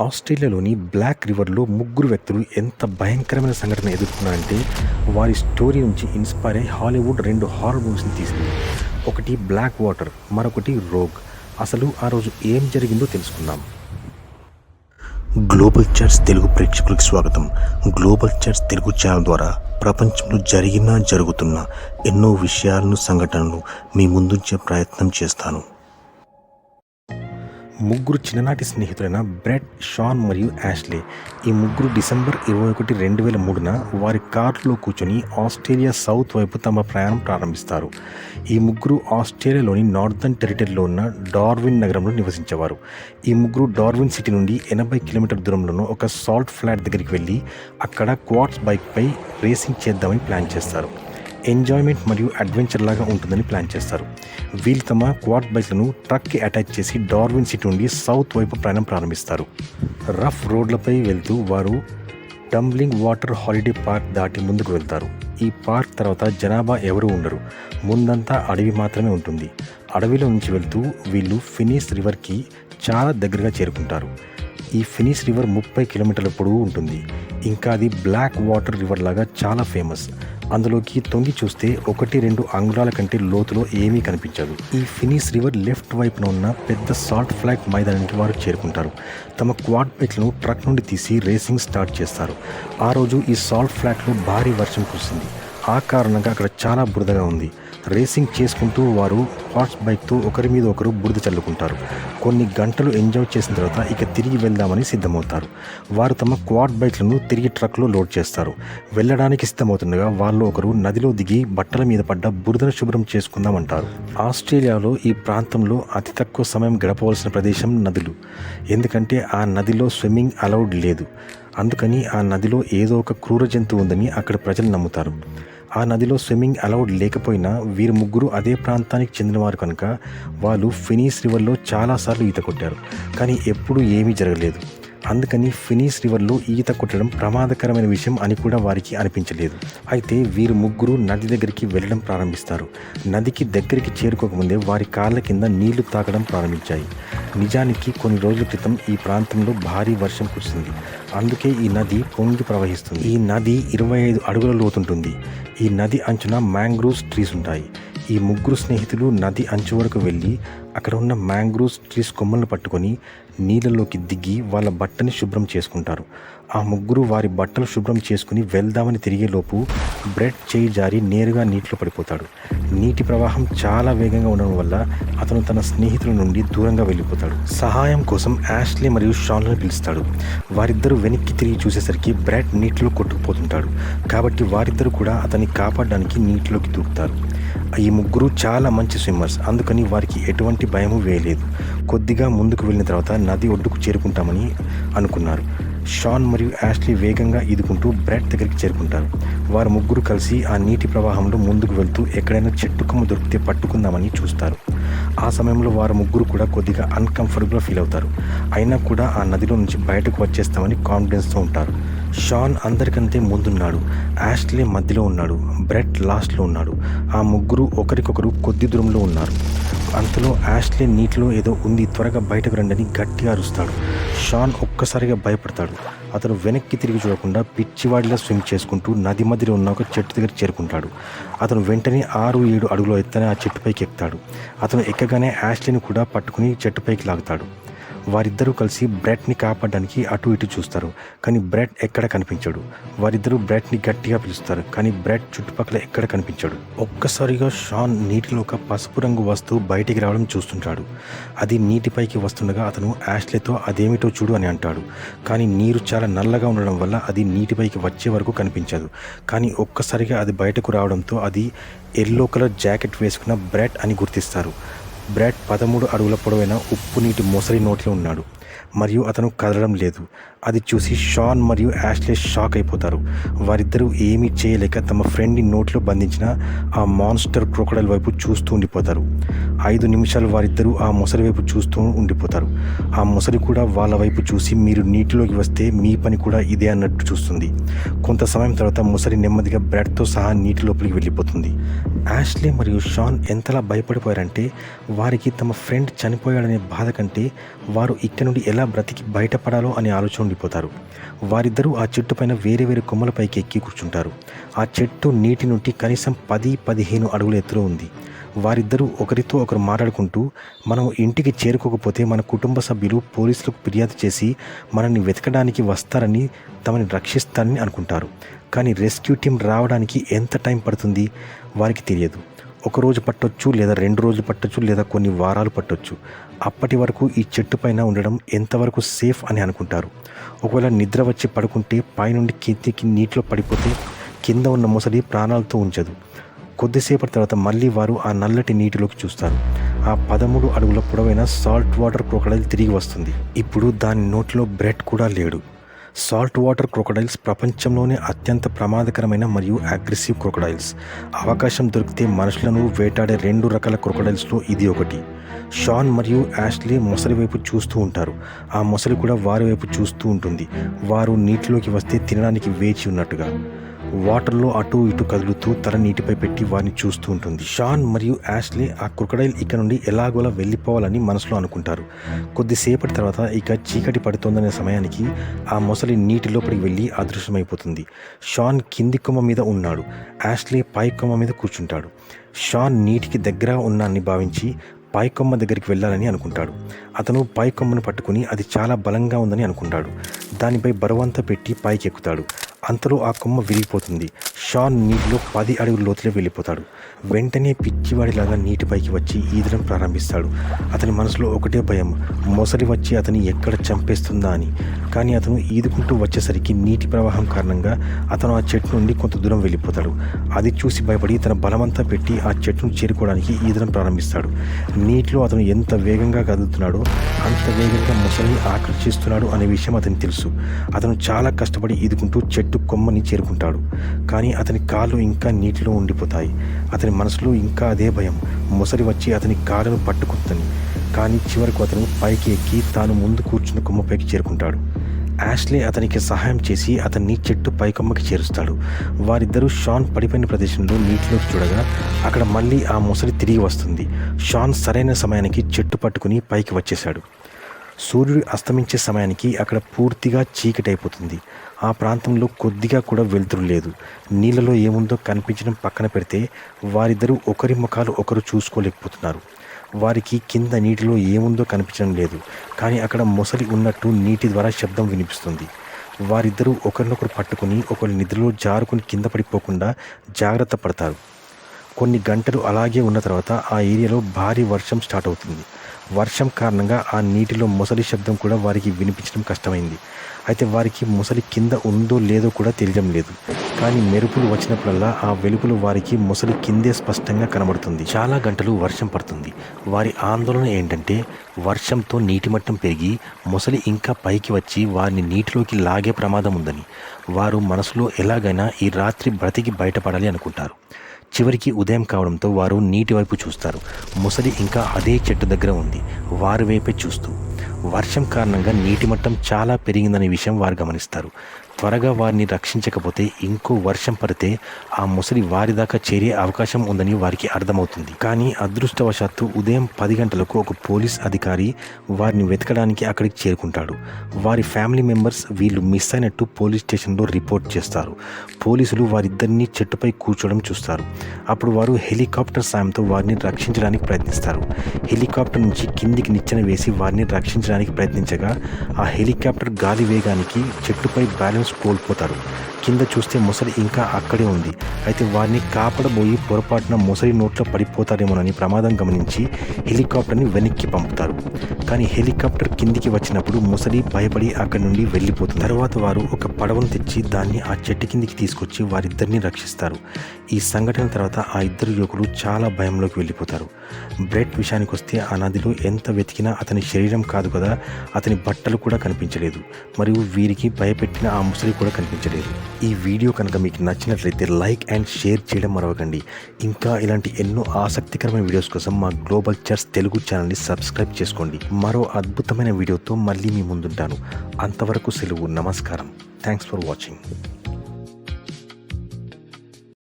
ఆస్ట్రేలియాలోని బ్లాక్ రివర్లో ముగ్గురు వ్యక్తులు ఎంత భయంకరమైన సంఘటన ఎదుర్కొన్నారంటే వారి స్టోరీ నుంచి ఇన్స్పైర్ అయి హాలీవుడ్ రెండు హారర్ మూవీస్ని తీసింది. ఒకటి బ్లాక్ వాటర్ మరొకటి రోగ్. అసలు ఆ రోజు ఏం జరిగిందో తెలుసుకుందాం. గ్లోబల్ చర్చ్ తెలుగు ప్రేక్షకులకు స్వాగతం. గ్లోబల్ చర్చ్ తెలుగు ఛానల్ ద్వారా ప్రపంచంలో జరిగిన జరుగుతున్న ఎన్నో విషయాలను సంఘటనలు మీ ముందుంచే ప్రయత్నం చేస్తాను. ముగ్గురు చిన్ననాటి స్నేహితులైన బ్రెడ్ షాన్ మరియు యాష్లే ఈ ముగ్గురు డిసెంబర్ ఇరవై ఒకటి రెండు వేల మూడున వారి కార్లో కూర్చొని ఆస్ట్రేలియా సౌత్ వైపు తమ ప్రయాణం ప్రారంభిస్తారు. ఈ ముగ్గురు ఆస్ట్రేలియాలోని నార్థన్ టెరిటరీలో ఉన్న డార్విన్ నగరంలో నివసించేవారు. ఈ ముగ్గురు డార్విన్ సిటీ నుండి ఎనభై కిలోమీటర్ దూరంలోనూ ఒక సాల్ట్ ఫ్లాట్ దగ్గరికి వెళ్ళి అక్కడ క్వార్ట్స్ బైక్పై రేసింగ్ చేద్దామని ప్లాన్ చేస్తారు. ఎంజాయ్మెంట్ మరియు అడ్వెంచర్ లాగా ఉంటుందని ప్లాన్ చేస్తారు. వీళ్ళు తమ క్వాడ్ బైక్లను ట్రక్కి అటాచ్ చేసి డార్విన్ సిటీ నుండి సౌత్ వైపు ప్రయాణం ప్రారంభిస్తారు. రఫ్ రోడ్లపై వెళ్తూ వారు టంబ్లింగ్ వాటర్ హాలిడే పార్క్ దాటి ముందుకు వెళ్తారు. ఈ పార్క్ తర్వాత జనాభా ఎవరూ ఉండరు. ముందంతా అడవి మాత్రమే ఉంటుంది. అడవిలో నుంచి వెళ్తూ వీళ్ళు ఫినిస్ రివర్కి చాలా దగ్గరగా చేరుకుంటారు. ఈ ఫినిస్ రివర్ ముప్పై కిలోమీటర్ల పొడవు ఉంటుంది. ఇంకా అది బ్లాక్ వాటర్ రివర్ లాగా చాలా ఫేమస్. అందులోకి తొంగి చూస్తే ఒకటి రెండు అంగుళాల కంటే లోతులో ఏమీ కనిపించదు. ఈ ఫినిస్ రివర్ లెఫ్ట్ వైపున ఉన్న పెద్ద సాల్ట్ ఫ్లాగ్ మైదానానికి వారు చేరుకుంటారు. తమ క్వాడ్ బైక్లను ట్రక్ నుండి తీసి రేసింగ్ స్టార్ట్ చేస్తారు. ఆ రోజు ఈ సాల్ట్ ఫ్లాట్లో భారీ వర్షం కురిసింది. ఆ కారణంగా అక్కడ చాలా బురదగా ఉంది. రేసింగ్ చేసుకుంటూ వారు హార్స్ బైక్తో ఒకరి మీద ఒకరు బురద చల్లుకుంటారు. కొన్ని గంటలు ఎంజాయ్ చేసిన తర్వాత ఇక తిరిగి వెళ్దామని సిద్ధమవుతారు. వారు తమ క్వాడ్ బైక్లను తిరిగి ట్రక్లో లోడ్ చేస్తారు. వెళ్ళడానికి సిద్ధమవుతుండగా వాళ్ళు ఒకరు నదిలో దిగి బట్టల మీద పడ్డ బురదను శుభ్రం చేసుకుందామంటారు. ఆస్ట్రేలియాలో ఈ ప్రాంతంలో అతి తక్కువ సమయం గడపవలసిన ప్రదేశం నదులు. ఎందుకంటే ఆ నదిలో స్విమ్మింగ్ అలౌడ్ లేదు. అందుకని ఆ నదిలో ఏదో ఒక క్రూర జంతువు ఉందని అక్కడ ప్రజలు నమ్ముతారు. ఆ నదిలో స్విమ్మింగ్ అలౌడ్ లేకపోయినా వీరు ముగ్గురు అదే ప్రాంతానికి చెందినవారు కనుక వాళ్ళు ఫినీస్ రివర్లో చాలాసార్లు ఈత కొట్టారు. కానీ ఎప్పుడూ ఏమీ జరగలేదు. అందుకని ఫినీస్ రివర్లో ఈత కొట్టడం ప్రమాదకరమైన విషయం అని కూడా వారికి అనిపించలేదు. అయితే వీరు ముగ్గురు నది దగ్గరికి వెళ్ళడం ప్రారంభిస్తారు. నదికి దగ్గరికి చేరుకోకముందే వారి కాళ్ళ కింద నీళ్ళు తాగడం ప్రారంభించాయి. నిజానికి కొన్ని రోజుల క్రితం ఈ ప్రాంతంలో భారీ వర్షం కురిసింది. అందుకే ఈ నది పొంగి ప్రవహిస్తుంది. ఈ నది ఇరవై ఐదు అడుగుల లోతుంటుంది. ఈ నది అంచున మ్యాంగ్రోవ్స్ ట్రీస్ ఉంటాయి. ఈ ముగ్గురు స్నేహితులు నది అంచు వరకు వెళ్ళి అక్కడ ఉన్న మ్యాంగ్రూవ్స్ ట్రీస్ కొమ్మలను పట్టుకొని నీళ్ళలోకి దిగి వాళ్ళ బట్టని శుభ్రం చేసుకుంటారు. ఆ ముగ్గురు వారి బట్టలు శుభ్రం చేసుకుని వెళ్దామని తిరిగేలోపు బ్రెడ్ చేయి జారి నేరుగా నీటిలో పడిపోతాడు. నీటి ప్రవాహం చాలా వేగంగా ఉండడం వల్ల అతను తన స్నేహితుల నుండి దూరంగా వెళ్ళిపోతాడు. సహాయం కోసం యాష్లీ మరియు షాన్లను పిలుస్తాడు. వారిద్దరూ వెనక్కి తిరిగి చూసేసరికి బ్రెడ్ నీటిలో కొట్టుకుపోతుంటాడు. కాబట్టి వారిద్దరూ కూడా అతన్ని కాపాడడానికి నీటిలోకి దూకుతారు. ఈ ముగ్గురు చాలా మంచి స్విమ్మర్స్. అందుకని వారికి ఎటువంటి భయము వేయలేదు. కొద్దిగా ముందుకు వెళ్ళిన తర్వాత నది ఒడ్డుకు చేరుకుంటామని అనుకున్నారు. షాన్ మరియు యాష్లీ వేగంగా ఈదుకుంటూ బ్రెడ్ దగ్గరికి చేరుకుంటారు. వారు ముగ్గురు కలిసి ఆ నీటి ప్రవాహంలో ముందుకు వెళ్తూ ఎక్కడైనా చెట్టు కొమ్మ దొరికితే పట్టుకుందామని చూస్తారు. ఆ సమయంలో వారు ముగ్గురు కూడా కొద్దిగా అన్కంఫర్టబుల్గా ఫీల్ అవుతారు. అయినా కూడా ఆ నదిలో నుంచి బయటకు వచ్చేస్తామని కాన్ఫిడెన్స్తో ఉంటారు. షాన్ అందరికంటే ముందున్నాడు. యాష్లే మధ్యలో ఉన్నాడు. బ్రెడ్ లాస్ట్లో ఉన్నాడు. ఆ ముగ్గురు ఒకరికొకరు కొద్ది దూరంలో ఉన్నారు. అంతలో యాష్లే నీటిలో ఏదో ఉంది. త్వరగా బయటకు రండని గట్టిగా అరుస్తాడు. షాన్ ఒక్కసారిగా భయపడతాడు. అతను వెనక్కి తిరిగి చూడకుండా పిచ్చివాడిలా స్విమ్ చేసుకుంటూ నది మధ్యలో ఉన్న ఒక చెట్టు దగ్గర చేరుకుంటాడు. అతను వెంటనే ఆరు ఏడు అడుగులో ఎత్తనే ఆ చెట్టుపైకి ఎక్కుతాడు. అతను ఎక్కగానే యాష్లీని కూడా పట్టుకుని చెట్టుపైకి లాగుతాడు. వారిద్దరూ కలిసి బ్రెడ్ని కాపాడడానికి అటు ఇటు చూస్తారు కానీ బ్రెడ్ ఎక్కడ కనిపించడు. వారిద్దరూ బ్రెడ్ని గట్టిగా పిలుస్తారు కానీ బ్రెడ్ చుట్టుపక్కల ఎక్కడ కనిపించడు. ఒక్కసారిగా షాన్ నీటిలో ఒక పసుపు రంగు వస్తువు బయటికి రావడం చూస్తుంటాడు. అది నీటిపైకి వస్తుండగా అతను యాష్లేతో అదేమిటో చూడు అని అంటాడు. కానీ నీరు చాలా నల్లగా ఉండడం వల్ల అది నీటిపైకి వచ్చే వరకు కనిపించదు. కానీ ఒక్కసారిగా అది బయటకు రావడంతో అది ఎల్లో కలర్ జాకెట్ వేసుకున్న బ్రెడ్ అని గుర్తిస్తారు. బ్రాడ్ పదమూడు అడుగుల పొడవైన ఉప్పు నీటి మొసలి నోట్లో ఉన్నాడు. మరియు అతను కదలడం లేదు. అది చూసి షాన్ మరియు యాష్లే షాక్ అయిపోతారు. వారిద్దరూ ఏమీ చేయలేక తమ ఫ్రెండ్ని నోట్లో బంధించిన ఆ మాన్స్టర్ క్రొకడైల్ వైపు చూస్తూ ఉండిపోతారు. ఐదు నిమిషాలు వారిద్దరూ ఆ మొసలి వైపు చూస్తూ ఉండిపోతారు. ఆ మొసలి కూడా వాళ్ళ వైపు చూసి మీరు నీటిలోకి వస్తే మీ పని కూడా ఇదే అన్నట్టు చూస్తుంది. కొంత సమయం తర్వాత మొసలి నెమ్మదిగా బ్రాడ్తో సహా నీటి లోపలికి వెళ్ళిపోతుంది. యాష్లే మరియు షాన్ ఎంతలా భయపడిపోయారంటే వారికి తమ ఫ్రెండ్ చనిపోయాడనే బాధ కంటే వారు ఇక్కడ నుండి ఎలా బ్రతికి బయటపడాలో అనే ఆలోచన ఉండిపోతారు వారిద్దరూ ఆ చెట్టు పైన వేరే వేరే కొమ్మలపైకి ఎక్కి కూర్చుంటారు. ఆ చెట్టు నీటి నుండి కనీసం పది పదిహేను అడుగుల ఎత్తులో ఉంది. వారిద్దరూ ఒకరితో ఒకరు మాట్లాడుకుంటూ మనం ఇంటికి చేరుకోకపోతే మన కుటుంబ సభ్యులు పోలీసులకు ఫిర్యాదు చేసి మనల్ని వెతకడానికి వస్తారని తమని రక్షిస్తారని అనుకుంటారు. కానీ రెస్క్యూ టీం రావడానికి ఎంత టైం పడుతుంది? వారికి తెలియదు. ఒక రోజు పట్టొచ్చు లేదా రెండు రోజులు పట్టొచ్చు లేదా కొన్ని వారాలు పట్టొచ్చు. అప్పటి వరకు ఈ చెట్టు పైన ఉండడం ఎంతవరకు సేఫ్ అని అనుకుంటారు? ఒకవేళ నిద్ర వచ్చి పడుకుంటే పైనుండి కిందికి నీటిలో పడిపోతే కింద ఉన్న మొసలి ప్రాణాలతో ఉంచదు. కొద్దిసేపటి తర్వాత మళ్ళీ వారు ఆ నల్లటి నీటిలోకి చూస్తారు. ఆ పదమూడు అడుగుల పొడవైన సాల్ట్ వాటర్ క్రొకడైల్ తిరిగి వస్తుంది. ఇప్పుడు దాని నోట్లో బ్రెడ్ కూడా లేడు. సాల్ట్ వాటర్ క్రొకడైల్స్ ప్రపంచంలోనే అత్యంత ప్రమాదకరమైన మరియు అగ్రెసివ్ క్రొకడైల్స్. అవకాశం దొరికితే మనుషులను వేటాడే రెండు రకాల క్రొకడైల్స్లో ఇది ఒకటి. షాన్ మరియు యాష్లీ మొసలి వైపు చూస్తూ ఉంటారు. ఆ మొసలి కూడా వారి వైపు చూస్తూ ఉంటుంది. వారు నీటిలోకి వస్తే తినడానికి వేచి ఉన్నట్టుగా. వాటర్లో అటు ఇటు కదులుతూ తల నీటిపై పెట్టి వారిని చూస్తూ ఉంటుంది. షాన్ మరియు యాష్లీ ఆ క్రొకడైల్ ఇక నుండి ఎలాగోలా వెళ్ళిపోవాలని మనసులో అనుకుంటారు. కొద్దిసేపటి తర్వాత ఇక చీకటి పడుతోందనే సమయానికి ఆ మొసలి నీటి లోపలికి వెళ్ళి అదృశ్యమైపోతుంది. షాన్ కింది కొమ్మ మీద ఉన్నాడు. యాష్లీ పై కొమ్మ మీద కూర్చుంటాడు. షాన్ నీటికి దగ్గర ఉన్నాన్ని భావించి పై కొమ్మ దగ్గరికి వెళ్ళాలని అనుకుంటాడు. అతను పై కొమ్మను పట్టుకుని అది చాలా బలంగా ఉందని అనుకుంటాడు. దానిపై బరువంతా పెట్టి పైకి ఎక్కుతాడు అంతలో ఆ కొమ్మ విరిగిపోతుంది. షాన్ నీటిలో పది అడుగుల లోతులో వెళ్ళిపోతాడు. వెంటనే పిచ్చివాడిలాగా నీటిపైకి వచ్చి ఈదడం ప్రారంభిస్తాడు. అతని మనసులో ఒకటే భయం మొసలి వచ్చి అతని ఎక్కడ చంపేస్తుందా అని. కానీ అతను ఈదుకుంటూ వచ్చేసరికి నీటి ప్రవాహం కారణంగా అతను ఆ చెట్టు నుండి కొంత దూరం వెళ్ళిపోతాడు. అది చూసి భయపడి తన బలమంతా పెట్టి ఆ చెట్టును చేరుకోవడానికి ఈదడం ప్రారంభిస్తాడు. నీటిలో అతను ఎంత వేగంగా కదులుతున్నాడో అంత వేగంగా మొసలిని ఆకర్షిస్తున్నాడు అనే విషయం అతనికి తెలుసు. అతను చాలా కష్టపడి ఈదుకుంటూ చెట్టు కొమ్మని చేరుకుంటాడు. కానీ అతని కాళ్ళు ఇంకా నీటిలో ఉండిపోతాయి. అతని మనసులో ఇంకా అదే భయం. ముసలి వచ్చి అతని కాళ్ళను పట్టుకుంటుంది కానీ చివరకు అతను పైకి ఎక్కి తాను ముందు కూర్చున్న కొమ్మపైకి చేరుకుంటాడు. యాష్లే అతనికి సహాయం చేసి అతన్ని చెట్టు పైకొమ్మకి చేరుస్తాడు. వారిద్దరూ షాన్ పడిపోయిన ప్రదేశంలో నీటిలోకి చూడగా అక్కడ మళ్ళీ ఆ ముసలి తిరిగి వస్తుంది. షాన్ సరైన సమయానికి చెట్టు పట్టుకుని పైకి వచ్చేశాడు. సూర్యుడు అస్తమించే సమయానికి అక్కడ పూర్తిగా చీకటి అయిపోతుంది ఆ ప్రాంతంలో కొద్దిగా కూడా వెలుతురు లేదు. నీళ్ళలో ఏముందో కనిపించడం పక్కన పెడితే వారిద్దరూ ఒకరి ముఖాలు ఒకరు చూసుకోలేకపోతున్నారు. వారికి కింద నీటిలో ఏముందో కనిపించడం లేదు. కానీ అక్కడ మొసలి ఉన్నట్టు నీటి ద్వారా శబ్దం వినిపిస్తుంది. వారిద్దరూ ఒకరినొకరు పట్టుకుని ఒకరి నిద్రలో జారుకుని కింద పడిపోకుండా జాగ్రత్త పడతారు. కొన్ని గంటలు అలాగే ఉన్న తర్వాత ఆ ఏరియాలో భారీ వర్షం స్టార్ట్ అవుతుంది. వర్షం కారణంగా ఆ నీటిలో ముసలి శబ్దం కూడా వారికి వినిపించడం కష్టమైంది. అయితే వారికి మొసలి కింద ఉందో లేదో కూడా తెలియడం లేదు. కానీ మెరుపులు వచ్చినప్పుడల్లా ఆ వెలుపులు వారికి మొసలి కిందే స్పష్టంగా కనబడుతుంది. చాలా గంటలు వర్షం పడుతుంది. వారి ఆందోళన ఏంటంటే వర్షంతో నీటి మట్టం పెరిగి మొసలి ఇంకా పైకి వచ్చి వారిని నీటిలోకి లాగే ప్రమాదం ఉందని. వారు మనసులో ఎలాగైనా ఈ రాత్రి బ్రతికి బయటపడాలి అనుకుంటారు. చివరికి ఉదయం కావడంతో వారు నీటి వైపు చూస్తారు. ముసలి ఇంకా అదే చెట్టు దగ్గర ఉంది. వారి వైపే చూస్తూ. వర్షం కారణంగా నీటి మట్టం చాలా పెరిగిందనే విషయం వారు గమనిస్తారు. త్వరగా వారిని రక్షించకపోతే ఇంకో వర్షం పడితే ఆ ముసలి వారి దాకా చేరే అవకాశం ఉందని వారికి అర్థమవుతుంది. కానీ అదృష్టవశాత్తు ఉదయం పది గంటలకు ఒక పోలీస్ అధికారి వారిని వెతకడానికి అక్కడికి చేరుకుంటాడు. వారి ఫ్యామిలీ మెంబర్స్ వీళ్ళు మిస్ అయినట్టు పోలీస్ స్టేషన్లో రిపోర్ట్ చేస్తారు. పోలీసులు వారిద్దరిని చెట్టుపై కూర్చోవడం చూస్తారు. అప్పుడు వారు హెలికాప్టర్ సాయంతో వారిని రక్షించడానికి ప్రయత్నిస్తారు. హెలికాప్టర్ నుంచి కిందికి నిచ్చెన వేసి వారిని రక్షించడానికి ప్రయత్నించగా ఆ హెలికాప్టర్ గాలి వేగానికి చెట్టుపై బ్యాలెన్స్ బ్యాలెన్స్ కోల్పోతారు. కింద చూస్తే మొసలి ఇంకా అక్కడే ఉంది. అయితే వారిని కాపాడబోయి పొరపాటున మొసలి నోట్లో పడిపోతారేమోనని ప్రమాదం గమనించి హెలికాప్టర్ని వెనక్కి పంపుతారు. కానీ హెలికాప్టర్ కిందికి వచ్చినప్పుడు మొసలి భయపడి అక్కడి నుండి వెళ్ళిపోతుంది. తర్వాత వారు ఒక పడవను తెచ్చి దాన్ని ఆ చెట్టు కిందికి తీసుకొచ్చి వారిద్దరిని రక్షిస్తారు. ఈ సంఘటన తర్వాత ఆ ఇద్దరు యువకులు చాలా భయంలోకి వెళ్ళిపోతారు. బ్రెడ్ విషయానికి వస్తే ఆ నదిలో ఎంత వెతికినా అతని శరీరం కాదు కదా అతని బట్టలు కూడా కనిపించలేదు. మరియు వీరికి భయపెట్టిన ఆ ముసలి కూడా కనిపించలేదు. ఈ వీడియో కనుక మీకు నచ్చినట్లయితే లైక్ అండ్ షేర్ చేయడం మరవకండి. ఇంకా ఇలాంటి ఎన్నో ఆసక్తికరమైన వీడియోస్ కోసం మా గ్లోబల్ చర్చ్ తెలుగు ఛానల్ని సబ్స్క్రైబ్ చేసుకోండి. మరో అద్భుతమైన వీడియోతో మళ్ళీ మీ ముందుంటాను. అంతవరకు సెలవు నమస్కారం. Thanks for watching